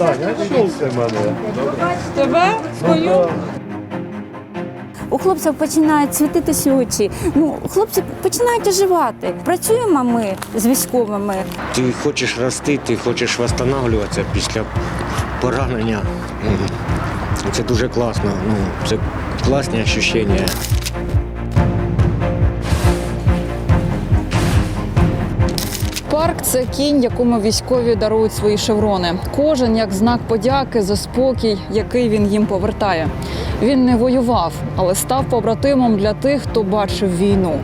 Мене. Тебе? Свою? У хлопців починають світитися очі. Ну, хлопці починають оживати. Працюємо ми з військовими. Ти хочеш рости, ти хочеш відновлюватися після поранення. Це дуже класно. Ну, це класні відчуття. Парк це кінь, якому військові дарують свої шеврони. Кожен як знак подяки за спокій, який він їм повертає. Він не воював, але став побратимом для тих, хто бачив війну.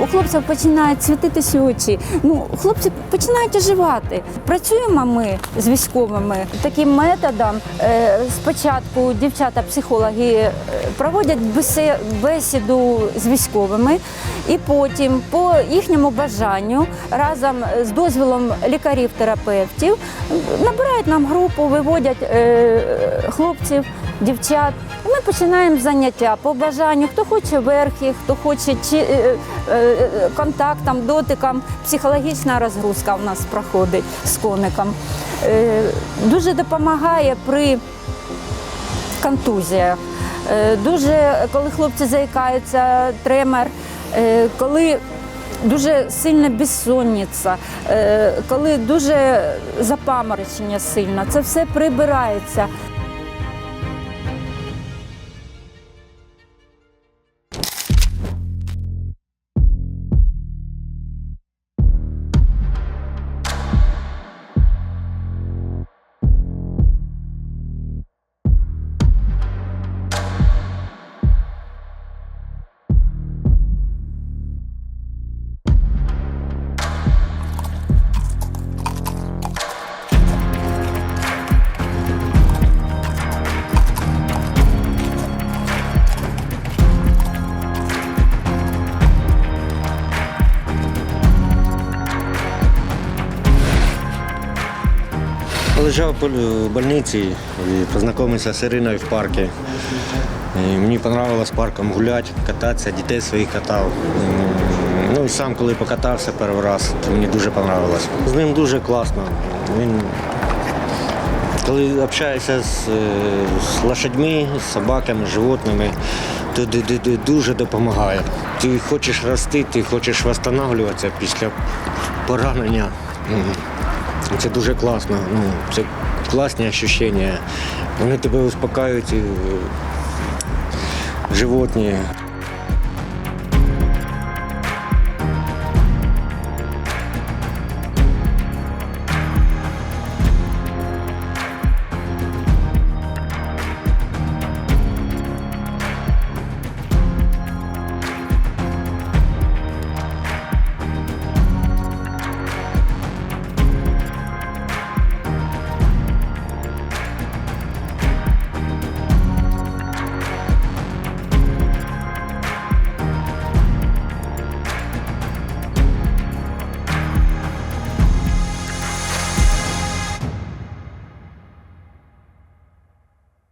У хлопців починають світитися очі. Ну, хлопці починають оживати. Працюємо ми з військовими таким методом. Е, Спочатку дівчата-психологи е, проводять бесіду з військовими, і потім, по їхньому бажанню, разом з дозволом лікарів-терапевтів, набирають нам групу, виводять е, хлопців, дівчат. Ми починаємо заняття по бажанню. Хто хоче верхи, хто хоче чи, е, е, контактом, дотиком. Психологічна розгрузка у нас проходить з коником. Е, Дуже допомагає при контузіях. Е, Дуже, коли хлопці заїкаються, тремор, е, коли дуже сильна безсонниця, е, коли дуже запаморочення сильно, це все прибирається. Лежав в больниці і познайомився з Іриною в парку. І мені подобалось парком гуляти, кататися, дітей своїх катав. Ну і сам, коли покатався перший раз, то мені дуже подобалось. З ним дуже класно. Він, коли общаєшся з, е, з лошадьми, з собаками, з животними, то дуже допомагає. Ти хочеш рости, ти хочеш відновлюватися після поранення. Це дуже класно. Ну, це класні відчуття. Вони тебе успокаюють, е, животні.